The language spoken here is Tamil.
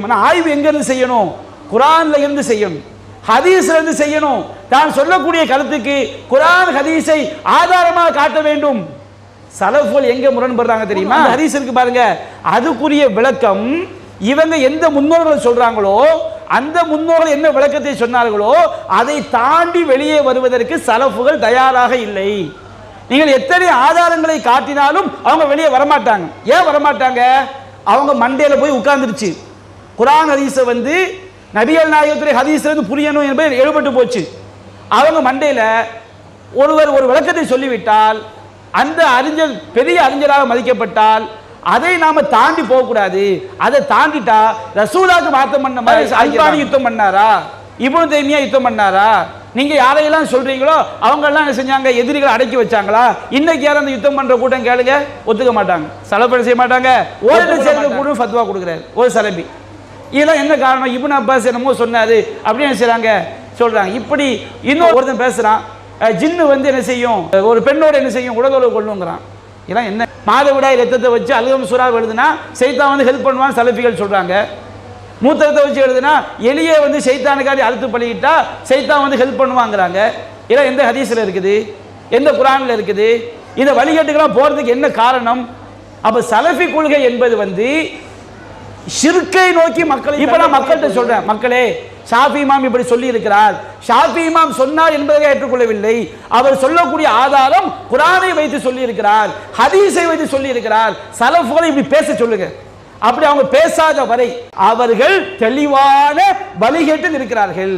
ஆனா, ஆய்வு எங்க இருந்து செய்யணும்? குரான்ல இருந்து செய்யணும். ஹதீஸ்ல இருந்து செய்யணும். தான் சொல்லக்கூடிய கருத்துக்கு குரான் ஹதீஸை ஆதாரமாக காட்ட வேண்டும். சலஃபுல் எங்க முரண்படுறாங்க தெரியுமா? ஹதீஸ் இருக்கு பாருங்க. அதுக்குரிய விளக்கம் இவங்க எந்த முன்னோர்கள் சொல்றாங்களோ அந்த முன்னோர்கள் என்ன விளக்கத்தை சொன்னார்களோ அதை தாண்டி வெளியே வருவதற்கு சலஃபுகள் தயாராக இல்லை. நீங்கள் எத்தனை ஆதாரங்களை காட்டினாலும் அவங்க வெளியே வரமாட்டாங்க. ஏன் வரமாட்டாங்க? அவங்க மண்டையில போய் உட்கார்ந்துருச்சு. குரான் ஹதீஸை வந்து நபிகள் நாயகத்துடைய ஹதீஸ்ல இருந்து புரியணும் என்பது எழுபட்டு போச்சு. அவங்க மண்டையில ஒருவர் ஒரு விளக்கத்தை சொல்லிவிட்டால் அந்த அறிஞர் பெரிய அறிஞராக மதிக்கப்பட்டால் அதை நாம தாண்டி போகக்கூடாது. அதை தாண்டிட்டா ரசூலாக்கு மாத்தம் பண்ண மாதிரி அல்பானி யுத்தம் பண்ணாரா? இப்னு தைமியா யுத்தம் பண்ணாரா? நீங்க யாரையெல்லாம் சொல்றீங்களோ அவங்க எல்லாம் என்ன செஞ்சாங்க? எதிரிகளை அடக்கி வச்சாங்களா? இன்னைக்கு யாரும் அந்த யுத்தம் பண்ற கூட்டம் கேளுங்க ஒத்துக்க மாட்டாங்க. சலப்படை செய்ய மாட்டாங்க. ஓட்டு சேர்ந்த கூட ஃபத்வா கொடுக்குறாரு. ஒரு சலபி. இதெல்லாம் என்ன காரணம்? இபுன் அப்பாஸ் என்னமோ சொன்னாரு அப்படின்னு என்ன சொல்கிறாங்க இப்படி இன்னும் ஒருத்தன் பேசுகிறான் ஜின்னு வந்து என்ன செய்யும்? ஒரு பெண்ணோட என்ன செய்யும்? உடலுறவு கொள்ளுங்கிறான். இதெல்லாம் என்ன? மாதவிடாய் ரத்தத்தை வச்சு அலுவலம் சுறா எழுதுனா சைத்தா வந்து ஹெல்ப் பண்ணுவான்னு சலபிகள் சொல்கிறாங்க மூத்தத்தை வச்சு எழுதுனா எளியே வந்து சைத்தானுக்காரி அழுத்து பழகிட்டா சைத்தா வந்து ஹெல்ப் பண்ணுவாங்கிறாங்க. இதெல்லாம் எந்த ஹதீஸில் இருக்குது? எந்த குரானில் இருக்குது? இந்த வழிகாட்டுக்கெல்லாம் போகிறதுக்கு என்ன காரணம்? அப்போ சலஃபி கொள்கை என்பது வந்து ஷிர்கை நோக்கி மக்களை இப்ப நான் மக்கள்கிட்ட சொல்றேன். மக்களே ஷாஃபி இமாம் இப்படி சொல்லி இருக்கிறார் ஷாஃபி இமாம் சொன்னார் என்பதை ஏற்றுக்கொள்ளவில்லை. அவர் சொல்லக்கூடிய ஆதாரம் குரானை வைத்து சொல்லி இருக்கிறார் ஹதீஸை வைத்து சொல்லி இருக்கிறார் சலஃப்களை இப்படி பேச சொல்லுங்க. அப்படி அவங்க பேசாத வரை அவர்கள் தெளிவான வழிகேட்டில் இருக்கிறார்கள்.